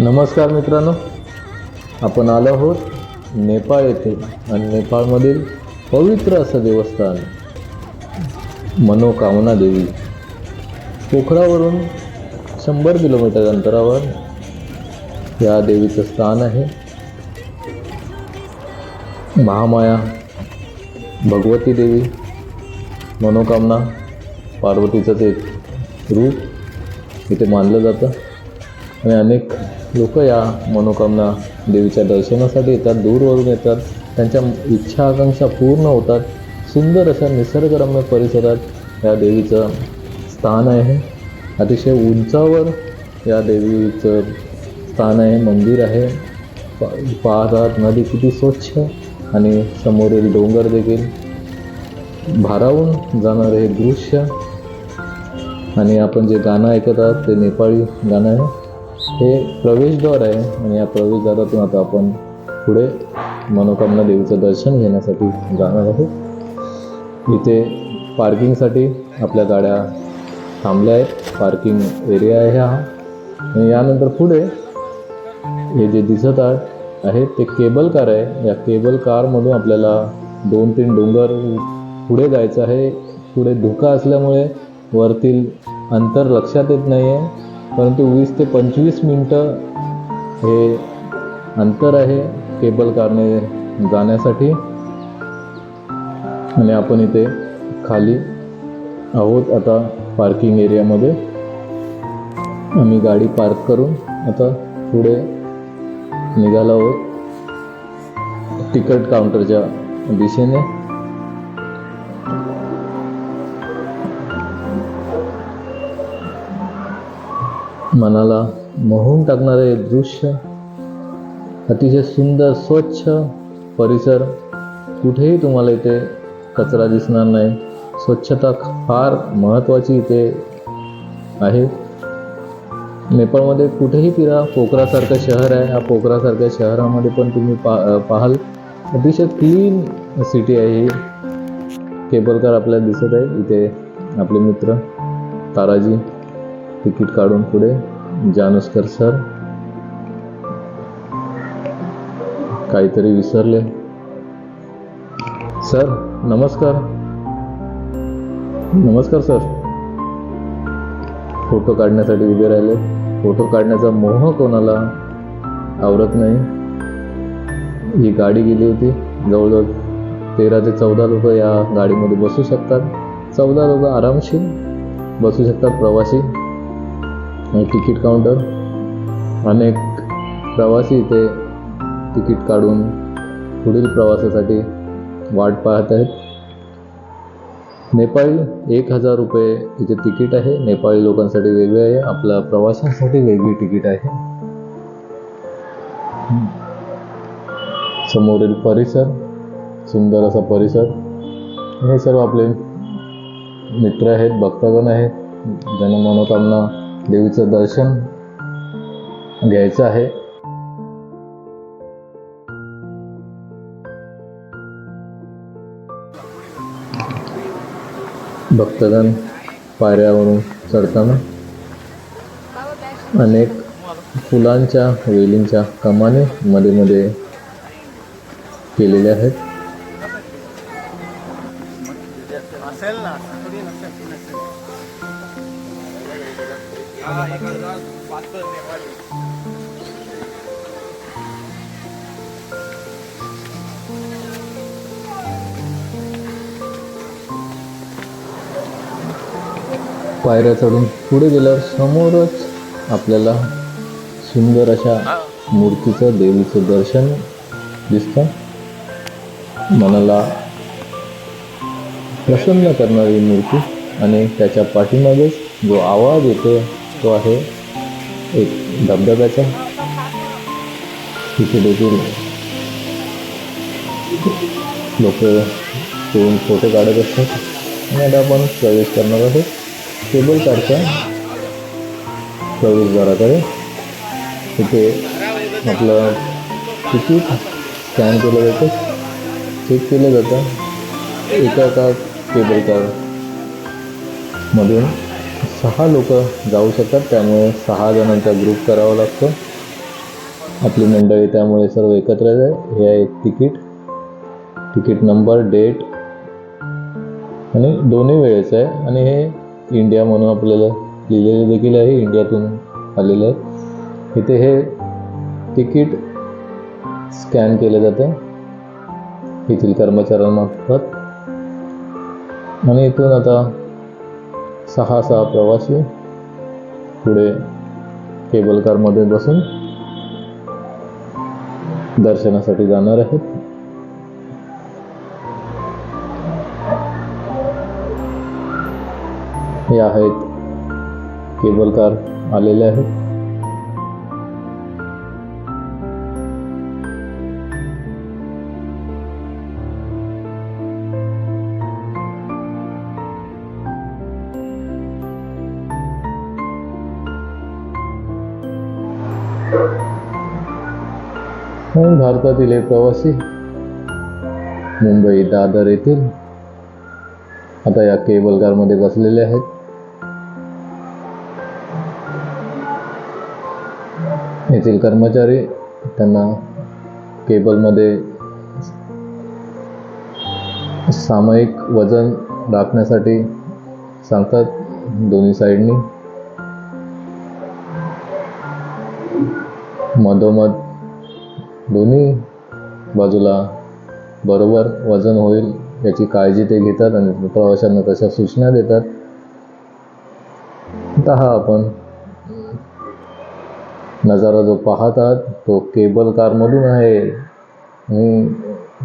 नमस्कार मित्रांनो. आपण आलो आहोत नेपाळ येथे आणि नेपाळमधील पवित्र असं देवस्थान मनोकामना देवी. पोखरावरून शंभर किलोमीटर अंतरावर या देवीचं स्थान आहे. महामाया भगवती देवी मनोकामना पार्वतीचंच एक रूप इथे मानलं जातं. आणि अनेक लोक या मनोकामना देवीच्या दर्शनासाठी येतात दूरवरून येतात त्यांच्या इच्छा आकांक्षा पूर्ण होतात. सुंदर अशा निसर्गरम्य परिसरात या देवीचं स्थान आहे. अतिशय उंचावर या देवीचं स्थान आहे मंदिर आहे. पाहतात नदी किती स्वच्छ आणि समोरील डोंगर देखील. भारावून जाणारे हे दृश्य. आणि आपण जे गाणं ऐकत आहात ते नेपाळी गाणं आहे. हे प्रवेशद्वार आहे आणि या प्रवेशद्वारातून आता आपण पुढे मनोकामना देवीचं दर्शन घेण्यासाठी जाणार आहोत. इथे पार्किंगसाठी आपल्या गाड्या थांबल्या आहेत. पार्किंग एरिया आहे हा. आणि यानंतर पुढे हे जे दिसत आहे आहे ते केबल कार आहे. या केबल कारमधून आपल्याला दोन तीन डोंगर पुढे जायचं आहे. पुढे धुका असल्यामुळे वरतील अंतर लक्षात येत नाही आहे परंतु वीस ते पंचवीस मिनटं हे अंतर आहे केबल कारने जाण्यासाठी. आणि आपण इथे खाली आहोत आता पार्किंग एरियामध्ये. आम्ही गाडी पार्क करून आता पुढे निघालो आहोत. तिकीट काउंटरच्या दिशेने. मनाला मोहून टाकणारे दृश्य अतिशय सुंदर स्वच्छ परिसर कुठेही तुम्हाला इथे कचरा दिसणार नाही. स्वच्छता फार महत्त्वाची इथे आहे. नेपाळमध्ये कुठेही फिरा पोखरासारखं शहर आहे. या पोखरासारख्या शहरामध्ये पण तुम्ही पा पाहाल. अतिशय क्लीन सिटी आहे ही. केबलकार आपल्याला दिसत आहे. इथे आपले मित्र ताराजी तिकीट काढून पुढे जानसकर सर काहीतरी विसरले. सर नमस्कार. नमस्कार सर. फोटो काढण्यासाठी उभे राहिले. फोटो काढण्याचा मोह कोणाला आवरत नाही. ही गाडी गेली होती. जवळजवळ तेरा ते चौदा लोक या गाडीमध्ये बसू शकतात. चौदा लोक आरामशीर बसू शकतात प्रवासी. आणि तिकीट काउंटर. अनेक प्रवासी इथे तिकीट काढून पुढील प्रवासासाठी वाट पाहत आहेत. नेपाळी एक हजार रुपये इथे तिकीट आहे. नेपाळी लोकांसाठी वेगळे आहे. आपल्या प्रवाशांसाठी वेगळी तिकीट आहे. समोरील परिसर सुंदर असा परिसर. हे सर्व आपले मित्र आहेत भक्तगण आहेत. ज्यांना मनोकामना देवीचं दर्शन घ्यायचं आहे. भक्तगण पायऱ्यावरून चढताना अनेक फुलांच्या वेलींच्या कमाने मध्ये मध्ये केलेल्या आहेत. पायऱ्या चढून पुढे गेल्यावर समोरच आपल्याला सुंदर अशा मूर्तीचं देवीचं दर्शन दिसतं. मनाला प्रसन्न करणारी मूर्ती आणि त्याच्या पाठीमागेच जो आवाज येतो तो आहे एक धबधब्याचा. तिथे देखील लोक येऊन फोटो काढत असतात आणि आता आपण प्रवेश करणार आहोत. केबल कारच्या प्रवेशद्वाराकडे तिथे आपलं तिकीट स्कॅन केलं जातं? चेक केलं जातं. एका एका केबल कारमधून सहा लोक जाऊ शकतात. त्यामुळे सहा जणांचा ग्रुप करावा लागतो. आपली मंडळी त्यामुळे सर्व एकत्र आहे हे आहे तिकीट. तिकीट नंबर डेट आणि दोन्ही वेळेचं आहे. आणि हे इंडिया म्हणून आपल्याला लिहिलेलं देखील आहे इंडियातून आलेलं आहे. इथे हे तिकीट स्कॅन केलं जातं. येथील कर्मचाऱ्यांमार्फत. आणि इथून आता सहा सहा प्रवासी पुढे केबल कारमध्ये बसून दर्शनासाठी जाणार आहेत. आहेत. केबल कार आलेले आहेत भारतातील हे प्रवासी मुंबई दादर येथील आता या केबल कारमध्ये बसलेले आहेत. येथील कर्मचारी त्यांना केबलमध्ये सामायिक वजन राखण्यासाठी सांगतात दोन्ही साईडनी. मधोमध दोन्ही बाजूला बरोबर वजन होईल याची काळजी ते घेतात आणि प्रवाशांना तशा सूचना देतात. आता हा आपण नजारा जो पाहत आहात तो केबल कारमधून आहे. आणि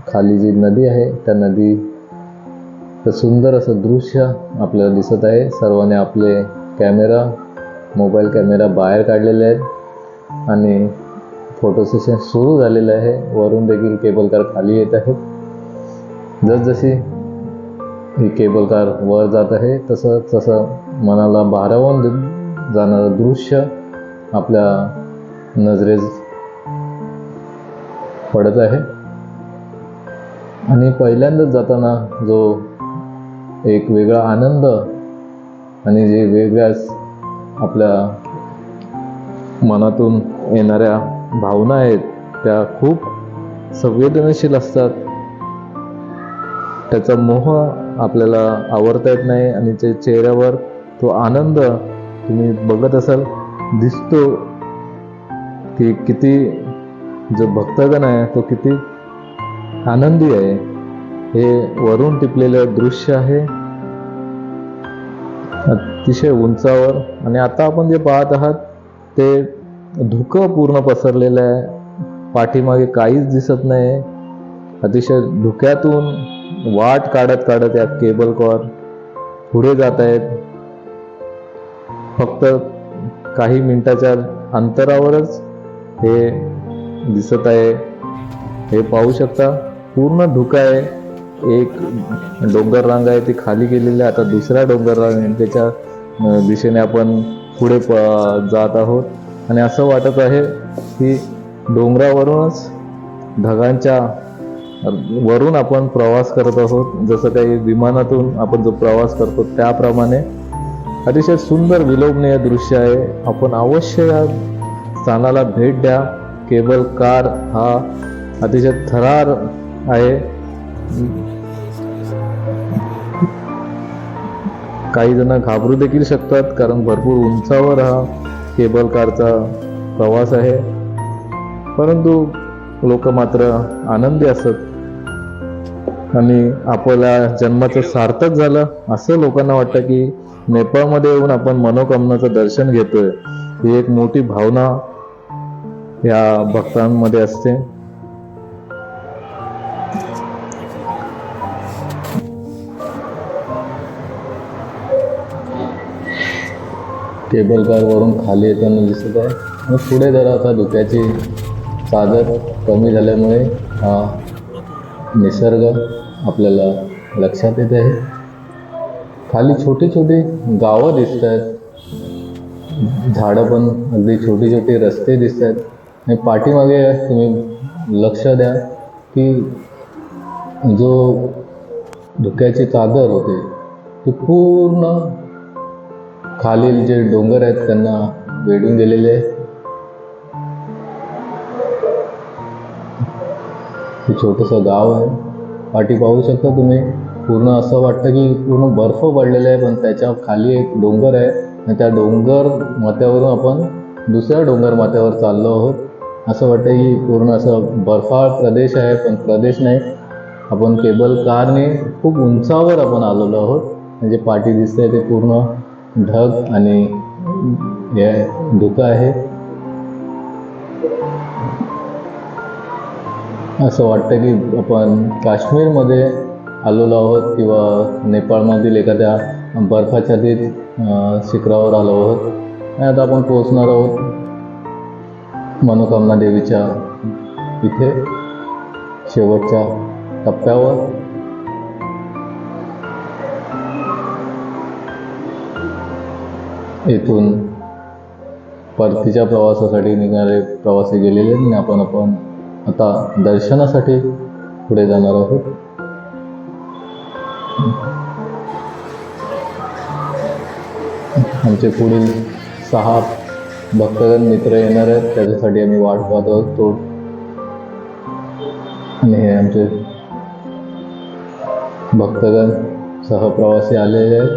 खाली जी नदी आहे त्या नदी सुंदर असं दृश्य आपल्याला दिसत आहे. सर्वांनी आपले कॅमेरा मोबाईल कॅमेरा बाहेर काढलेले आहेत. आणि फोटो सेशन सुरू झालेलं आहे. वरून देखील केबल कार खाली येत आहे. जसजशी ही केबल कार वर जात आहे तसं तसं मनाला भारावून जाणारं दृश्य आपल्या नजरेस पडत आहे. आणि पहिल्यांदाच जाताना जो एक वेगळा आनंद आणि जे वेगळ्याच आपल्या मनातून येणाऱ्या भावना आहेत त्या खूप संवेदनशील असतात. त्याचा मोह आपल्याला आवरता येत नाही आणि ते चेहऱ्यावर तो आनंद तुम्ही बघत असाल दिसतो की किती जो भक्तगण आहे तो किती आनंदी आहे. हे वरून टिपलेलं दृश्य आहे. अतिशय उंचावर. आणि आता आपण जे पाहत आहात ते धुकं पूर्ण पसरलेलं आहे. पाठीमागे काहीच दिसत नाही. अतिशय धुक्यातून वाट काढत काढत या केबल कॉर पुढे जात आहेत. फक्त काही मिनिटाच्या अंतरावरच हे दिसत आहे. हे पाहू शकता पूर्ण धुका आहे. एक डोंगर रांग आहे ती खाली गेलेली आहे. आता दुसऱ्या डोंगर रांग त्याच्या दिशेने आपण पुढे प जात आहोत. आणि असं वाटत आहे की डोंगरावरूनच ढगांच्या वरून आपण प्रवास करत आहोत. जसं काही विमानातून आपण जो प्रवास करतो त्याप्रमाणे. अतिशय सुंदर विलोभनीय दृश्य आहे. आपण अवश्य या स्थानाला भेट द्या. केबल कार हा अतिशय थरार आहे. काही जण घाबरू देखील शकतात कारण भरपूर उंचावर हा केबल कारचा प्रवास आहे. परंतु लोक मात्र आनंदी असत. आणि आपल्या जन्माचं सार्थक झालं असं लोकांना वाटतं की नेपाळमध्ये येऊन आपण मनोकामनाचं दर्शन घेतोय. ही एक मोठी भावना या भक्तांमध्ये असते. केबल कार वरून खाली येताना दिसत आहे. आणि पुढे जरा आता धुक्याची चादर कमी झाल्यामुळे हा निसर्ग आपल्याला लक्षात येत आहे. खाली छोटी छोटी गावं दिसत आहेत. झाडं पण अगदी छोटी छोटी रस्ते दिसत आहेत. आणि पाठीमागे तुम्ही लक्ष द्या की जो धुक्याची चादर होते ती पूर्ण खालील जे डोंगर आहेत त्यांना वेढून गेलेले आहे हे छोटंसं गाव आहे. पाठी पाहू शकता तुम्ही. पूर्ण असं वाटतं की पूर्ण बर्फ पडलेला आहे पण त्याच्याखाली एक डोंगर आहे. आणि त्या डोंगर माथ्यावरून आपण दुसऱ्या डोंगर माथ्यावर चाललो आहोत. असं वाटतं की पूर्ण असं बर्फाळ प्रदेश आहे पण प्रदेश नाही. आपण केबल कारने खूप उंचावर आपण आलेलो आहोत. म्हणजे पाठी दिसते ते पूर्ण ढग आणि हे धुकं आहे. असं वाटतं की आपण काश्मीरमध्ये आलेलो आहोत किंवा नेपाळमधील एखाद्या बर्फाच्छादित शिखरावर आलो आहोत. आणि आता आपण पोहोचणार आहोत. मनोकामना देवीच्या इथे शेवटच्या टप्प्यावर. येथून परतीच्या प्रवासासाठी निघणारे प्रवासी गेलेले आणि आपण आपण आता दर्शनासाठी पुढे जाणार आहोत. आमचे पुढील सहा भक्तजन मित्र येणार आहेत त्याच्यासाठी आम्ही वाट पाहत आहोत. तो आणि हे आमचे भक्तगण सहप्रवासी आलेले आहेत.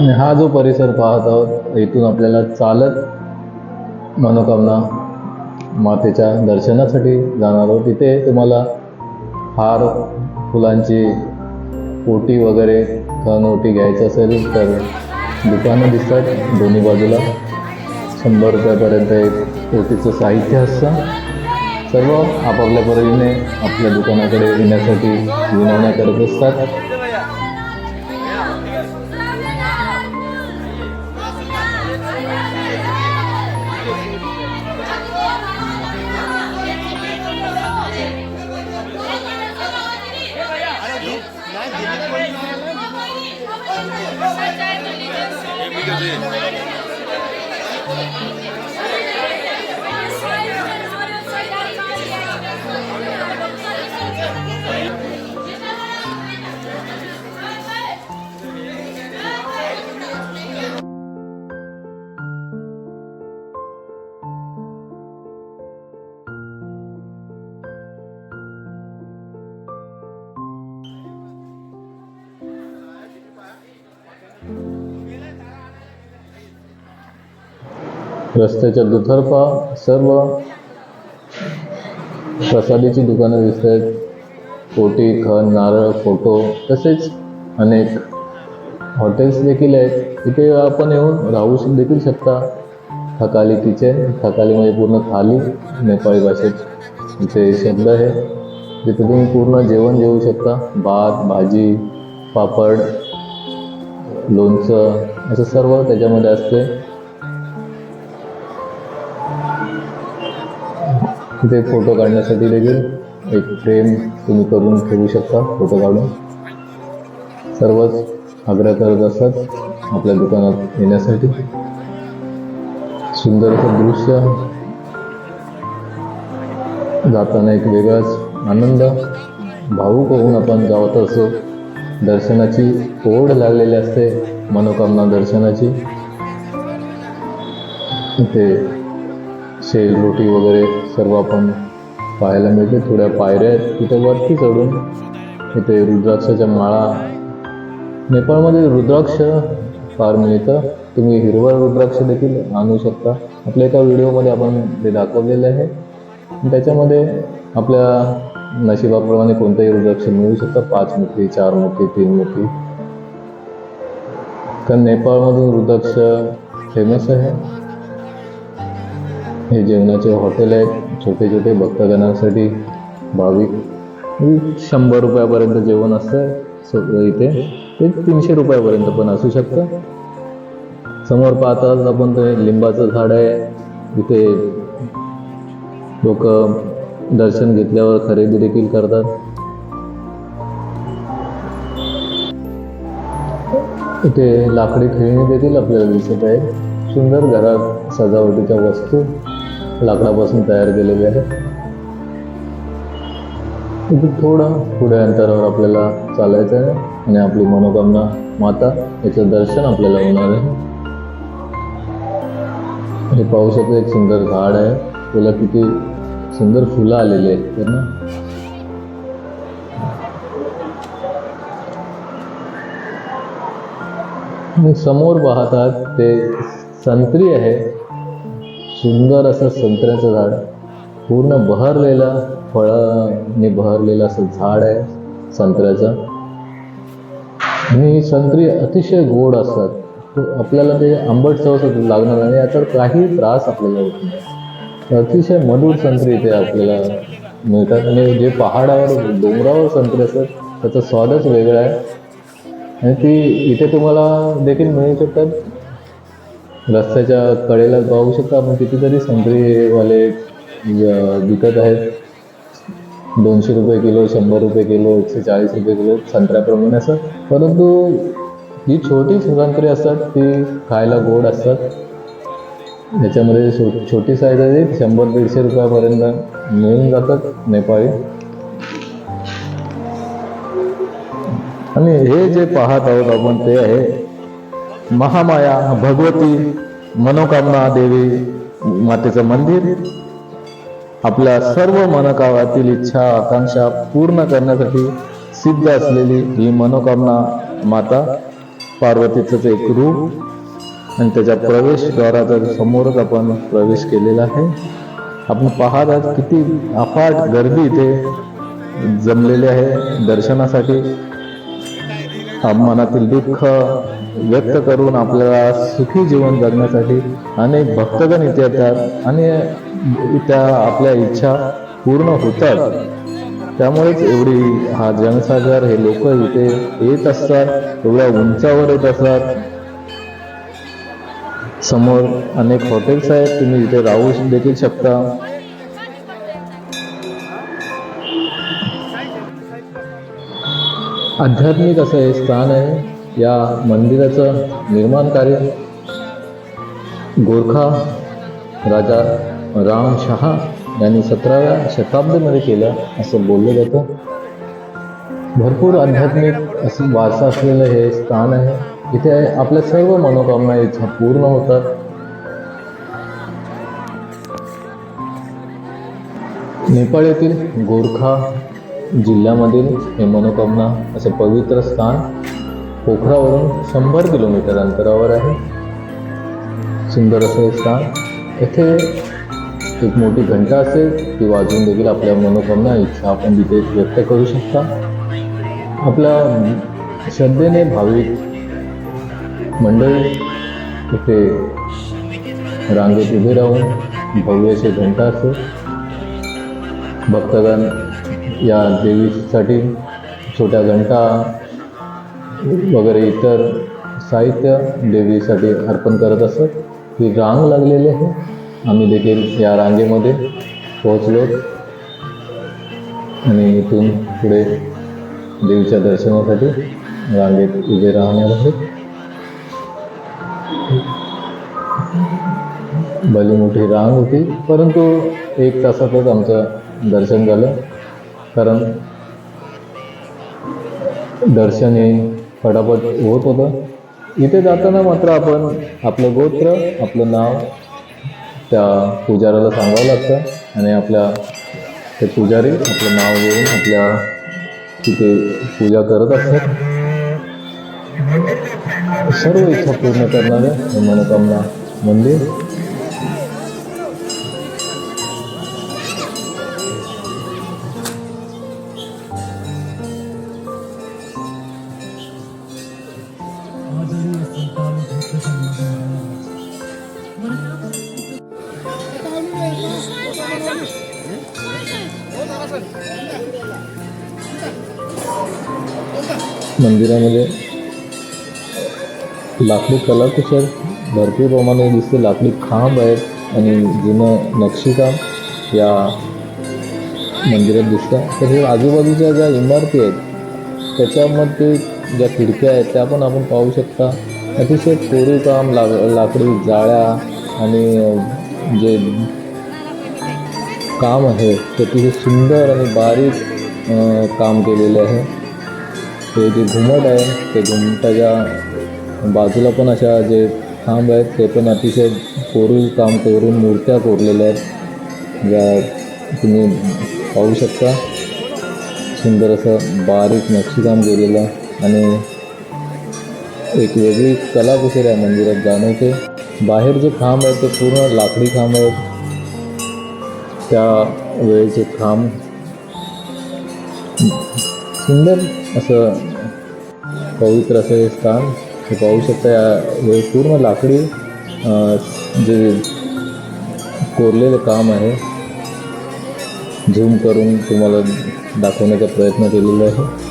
आणि हा जो परिसर पाहत आहोत इथून आपल्याला चालत मनोकामना मातेच्या दर्शनासाठी जाणार आहोत. तिथे तुम्हाला हार फुलांची ओटी वगैरे ओटी घ्यायचं असेल तर दुकानं दिसतात दोन्ही बाजूला. शंभर रुपयापर्यंत एक ओटीचं साहित्य असतं. सर्व आपापल्या परीने आपल्या दुकानाकडे येण्यासाठी विनवण्या करत असतात रस्त्याच्या दुतर्फा सर्व प्रसादीची दुकानं दिसत आहेत. पोटी खण नारळ फोटो तसेच अनेक हॉटेल्स देखील आहेत. इथे आपण येऊन राहू देखील शकता. थकाली किचन थकाली म्हणजे पूर्ण थाली नेपाळी भाषेत इथे शब्द आहे. तिथे तुम्ही पूर्ण जेवण जेवू शकता. भात भाजी पापड लोणचं असं सर्व त्याच्यामध्ये असते. तिथे फोटो काढण्यासाठी देखील एक फ्रेम तुम्ही करून ठेवू शकता फोटो काढून. सर्वच आग्रह करत असतात आपल्या दुकानात येण्यासाठी. सुंदर असं दृश्य. जाताना एक वेगळाच आनंद. भाऊक होऊन आपण जावत असो. दर्शनाची ओढ लागलेली असते मनोकामना दर्शनाची. ते शेल रोटी वगैरे सर्व आपण पाहायला मिळते. थोड्या पायऱ्या आहेत. तिथे वरती चढून इथे रुद्राक्षाच्या माळा. नेपाळमध्ये रुद्राक्ष फार म्हणजे मिळतं तुम्ही हिरवळ रुद्राक्ष देखील आणू शकता. आपल्या एका व्हिडिओमध्ये आपण ते दाखवलेलं आहे. त्याच्यामध्ये आपल्या नशिबाप्रमाणे कोणतंही रुद्राक्ष मिळू शकतं. पाच मुठी चार मुठी तीन मुठी. तर नेपाळमधून रुद्राक्ष फेमस आहे. हे जेवणाचे हॉटेल आहेत. छोटे छोटे भक्तगणांसाठी भाविक. शंभर रुपयापर्यंत जेवण असतं सगळं इथे. ते तीनशे रुपयापर्यंत पण असू शकतं. समोर पाहताच आपण ते लिंबाचं झाड आहे. इथे लोक दर्शन घेतल्यावर खरेदी देखील करतात. इथे लाकडी खेळणी देखील आपल्याला दिसत आहे सुंदर घरात सजावटीच्या वस्तू. लाकडापासून तयार केलेल्या आहे. इथे थोडं पुढे अंतरावर आपल्याला चालायचं आहे आणि आपली मनोकामना माता याचं दर्शन आपल्याला होणार आहे. हे पाहू एक सुंदर झाड आहे. त्याला किती सुंदर फुलं आलेली आहेत तर ना? आणि समोर पाहतात ते संत्री आहे. सुंदर असं संत्र्याचं झाड. पूर्ण बहरलेलं फळांनी बहरलेलं असं झाड आहे संत्र्याचं. आणि संत्री अतिशय गोड असतात. आपल्याला ते आंबट चव लागणार नाही याचा काही त्रास आपल्याला होत नाही. अतिशय मधुर संत्री इथे आपल्याला मिळतात. आणि जे पहाडावर डोंगरावर संत्री असतात त्याचा स्वादच वेगळा आहे. आणि ती इथे तुम्हाला देखील मिळू शकतात. रस्त्याच्या कडेला पाहू शकता आपण. कितीतरी संत्रीवाले विकत आहेत. दोनशे रुपये किलो शंभर रुपये किलो एकशे चाळीस रुपये किलो संत्र्याप्रमाणे असं परंतु ही छोटी संत्री असतात ती खायला गोड असतात. याच्यामध्ये छो छोटी साईज आहे शंभर दीडशे रुपयापर्यंत मिळून जातात नेपाळी. आणि हे जे पाहत आहोत आपण ते आहे महामाया भगवती मनोकामना देवी मातेचं मंदिर. आपल्या सर्व मनोकावातील इच्छा आकांक्षा पूर्ण करण्यासाठी सिद्ध असलेली ही मनोकामना माता पार्वतीचं एक रूप आणि त्याच्या प्रवेशद्वाराचा समोरच आपण प्रवेश केलेला आहे. आपण पाहत आहात किती अफाट गर्दी इथे जमलेली आहे दर्शनासाठी. मनातील दुःख व्यक्त करून आपल्याला सुखी जीवन जगण्यासाठी अनेक भक्तगण इथे येतात आणि त्या आपल्या इच्छा पूर्ण होतात. त्यामुळेच एवढी हा जनसागर हे लोक इथे येत असतात एवढ्या उंचावर येत असतात. समोर अनेक हॉटेल्स आहेत तुम्ही इथे राहू देखील शकता. आध्यात्मिक असं हे स्थान आहे. या मंदिराचं निर्माण कार्य गोरखा राजा राम शहा यांनी सतराव्या शताब्दीमध्ये केलं असं बोललं जातं. भरपूर आध्यात्मिक असं वारसा असलेलं हे स्थान आहे. इथे आपल्या सर्व मनोकामना इच्छा पूर्ण होतात. नेपाळ येथील गोरखा जिल्ह्यामधील हे मनोकामना असं पवित्र स्थान पोखरावरून शंभर किलोमीटर अंतरावर आहे. सुंदर असं हे स्थान. येथे एक मोठी घंटा असेल ती वाजून देखील आपल्या मनोकामना इच्छा आपण तिथे व्यक्त करू शकता. आपल्या श्रद्धेने भाविक मंडळी इथे रांगेत उभे राहून भव्य असे घंटा असेल. भक्तगण या देवीसाठी छोट्या घंटा वगैरे इतर साहित्य देवीसाठी अर्पण करत असत. ही रांग लागलेली आहे. आम्ही देखील या रांगेमध्ये पोहोचलो. आणि इथून पुढे देवीच्या दर्शनासाठी रांगेत उभे राहणार आहोत भली मोठी रांग होती परंतु एक तासातच आमचं दर्शन झालं. कारण दर्शन हे फटाफट होत होतं. इथे जाताना मात्र आपण आपलं गोत्र आपलं नाव त्या पुजाऱ्याला सांगावं लागतं आणि आपल्या ते पुजारी आपलं नाव घेऊन आपल्या तिथे पूजा करत असतात. सर्व इच्छा पूर्ण करणारे मनोकामना मंदिर. त्याच्यामध्ये लाकडी कलाकुसर भरपूर प्रमाणे दिसते. लाकडी खांब आहेत आणि जुनं नक्षीकाम या मंदिरात दिसतं. तर हे आजूबाजूच्या ज्या इमारती आहेत त्याच्यामध्ये ज्या खिडक्या आहेत त्या पण आपण पाहू शकता. अतिशय कोरीव काम ला लाकडी जाळ्या आणि जे काम आहे ते अतिशय सुंदर आणि बारीक काम केलेलं आहे. ते जे घुमट आहे ते घुमटाच्या बाजूला पण अशा जे खांब आहेत ते पण अतिशय कोरीव काम करून मूर्त्या कोरलेल्या आहेत. ज्या तुम्ही पाहू शकता. सुंदर असं बारीक नक्षीकाम केलेलं आणि एक वेगळी कला आहे मंदिरात जाणवते. बाहेर जे खांब आहेत ते पूर्ण लाकडी खांब आहेत. त्या वेळेचे खांब सुंदर असं पवित्र असं हे स्थान हे पाहू शकता या हे पूर्ण लाकडी जे कोरलेलं काम आहे झूम करून तुम्हाला दाखवण्याचा प्रयत्न केलेला आहे.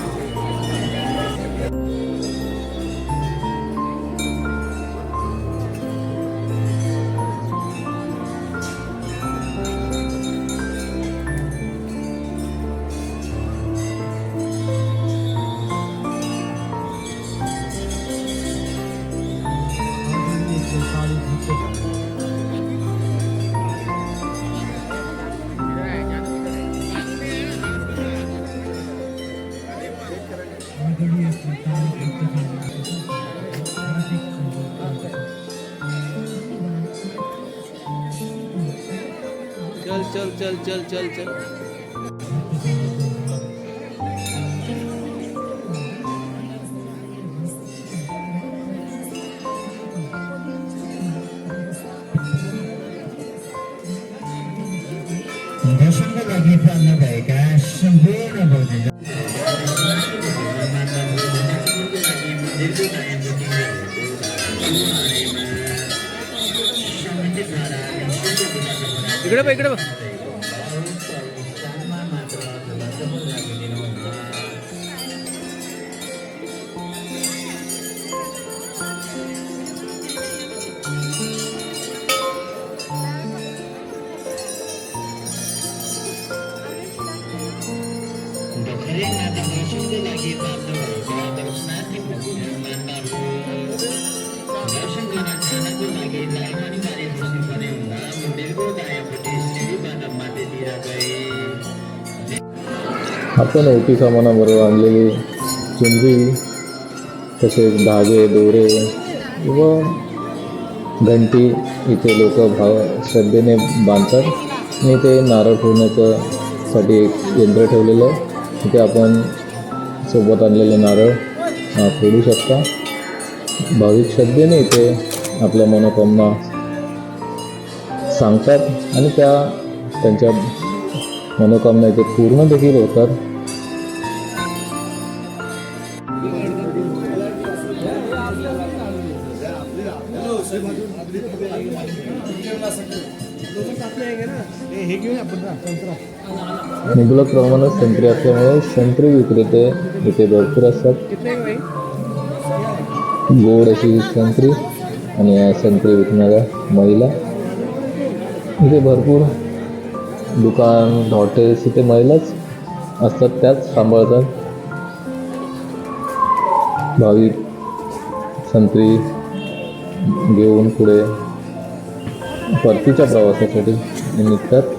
चल चल. इकडे बघ इकडे बघ. आपण ओटी सामानाबरोबर आणलेली चुंजी तसेच धागे दोरे व घंटी इथे लोक भाव श्रद्धेने बांधतात. आणि ते नारळ फोडण्याचं साठी एक यंत्र ठेवलेलं आहे. तिथे आपण सोबत आणलेले नारळ फोडू शकता. भाविक श्रद्धेने इथे आपल्या मनोकामना सांगतात आणि त्या त्यांच्या मनोकामना इथे पूर्ण देखील होतात. मुबलक प्रमाणात संत्री असल्यामुळे संत्री विक्रेते इथे भरपूर असतात. गोड अशी संत्री आणि संत्री विकणाऱ्या महिला. इथे भरपूर दुकान हॉटेल्स इथे महिलाच असतात त्याच सांभाळतात. भाविक संत्री घेऊन पुढे परतीच्या प्रवासासाठी निघतात.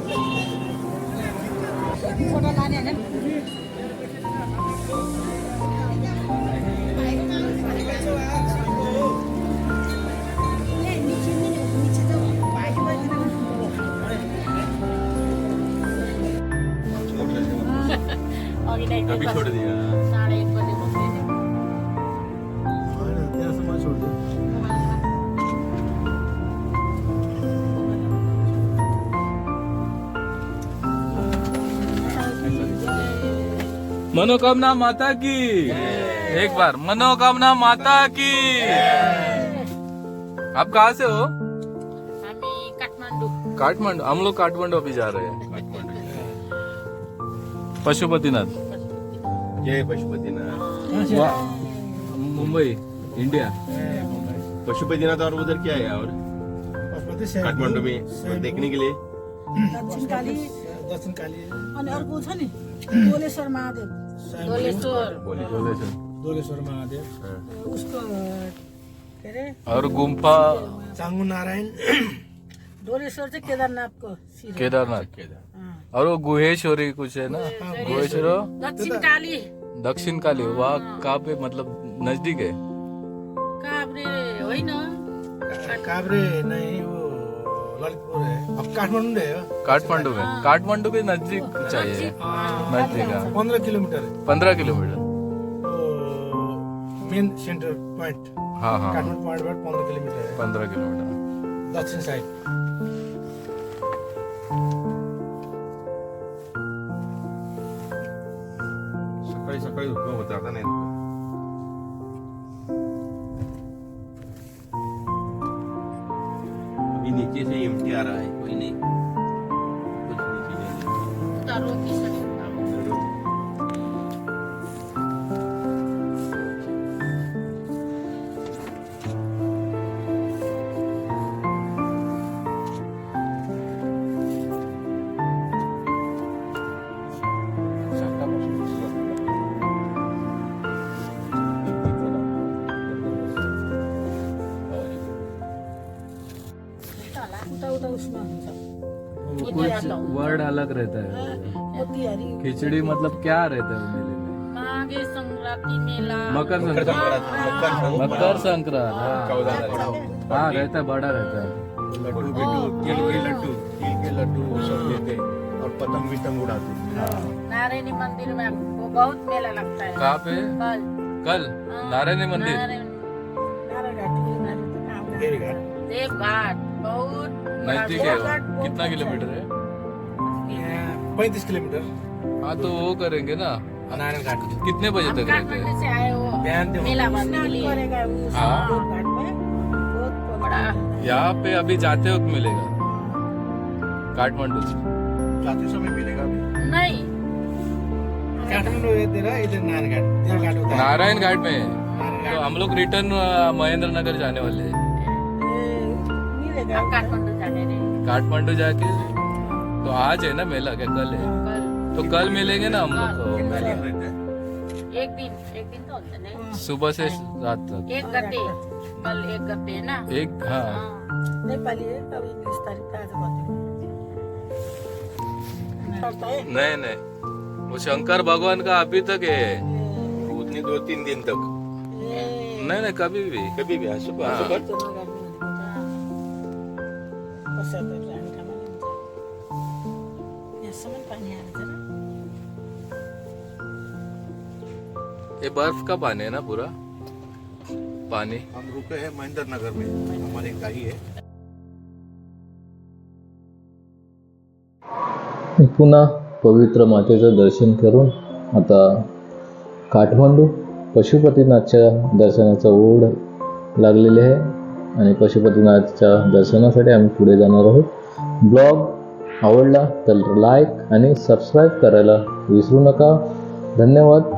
मनोकामना माता की। एक बार मनोकामना माता की। आप कहाँ से हो? हमी काठमांडू. काठमांडू हम लोग काठमांडू अभी जा रहे हैं। पशुपतिनाथ। जय पशुपतिनाथ। मुंबई इंडिया। पशुपतिनाथ और उधर क्या है और? काठमाडौँ में देखने के लिए। दक्षिण काली। दक्षिण काली। अनि अर्को छ नि महादेव महादेव. उसको और गुम्फा नारायण. हो। केदारनाथ अँ। और वो गुहेश्वरी कुछ है ना? गुहेश्वर? दक्षिण काली दक्षिण काली वहाँ कहाँ पे मतलब नजदीक है? होइन काभ्रे नै? ऊ ललितपुर. है अब काठमांडू है काठमांडू में। काठमांडू के नजदीक चाहिए। नजदीक। हाँ। पंद्रह किलोमीटर है। पंद्रह किलोमीटर। मेन सेंटर पॉइंट हाँ हाँ काठमांडू पॉइंट पर पंद्रह किलोमीटर है। पंधरा किलोमीटर। दक्षिण साइड। वर्ड अलग रहता है खिचड़ी मतलब क्या रहता है मेले में? माघे संक्रांति मेला। मकर मकर संक्रांत। संक्रांत। मकर मकर हाँ। हाँ रहता है बड़ा रहता है। लड्डू बिड्डू तिल के लड्डू तिल के लड्डू वो सब देते और पतंग वितंग उड़ाते नारायणी मंदिर में वो बहुत मेला लगता है। कहाँ पे? कल। कल? नारायणी मंदिर? नारायण देवी घाट देव घाट बहुत नज़दीक है कितना किलोमीटर है? पैंतीस किलोमीटर। हाँ तो वो करेंगे ना। नारायण घाट। कितने बजे हम तक रहते हैं? काठमांडू से आए हो। बिहान देखो मेला भरने के लिए। गरेका उस हाँ। घाट में। बहुत बड़ा। यहाँ पे अभी जाते वक्त मिलेगा। काठमांडू से। जाते समय मिलेगा अभी। नहीं। काठमाडौँ यतिर इधर नारायण घाट। देव घाट उता नारायण घाट में। है नारायण तो घाट हम लोग रिटर्न महेंद्र नगर जाने वाले हैं। ए, मिलेगा। हम काठमांडू जाने रहे काठमांडू जाके तो आज है ना मेला क्या? कल है। कल तो कल। मिलेंगे ना हम लोग को। है एक दिन। एक दिन तो होता नहीं सुबह से रात तक। एक गते कल एक गते ना। एक हाँ। हाँ। नेपाली है अब इंग्लिश तारिख त आज बताइए नहीं नहीं। वो शंकर भगवान का अभी तक है। उतने दो तीन दिन तक। नहीं। नहीं कभी भी। कभी भी असं असं ये बर्फ का पानी है ना पूरा? पानी। हम रुके हैं महेंद्र नगर में हमारे गाड़ी है। पुन्हा पवित्र मातेचं दर्शन करून आता काठमांडू पशुपतीनाथच्या दर्शनाचा ओढ लागलेली आहे आणि पशुपतीनाथच्या दर्शनासाठी आम्ही पुढे जाणार आहोत. ब्लॉग आवडला तर लाईक आणि सबस्क्राईब करायला विसरू नका. धन्यवाद.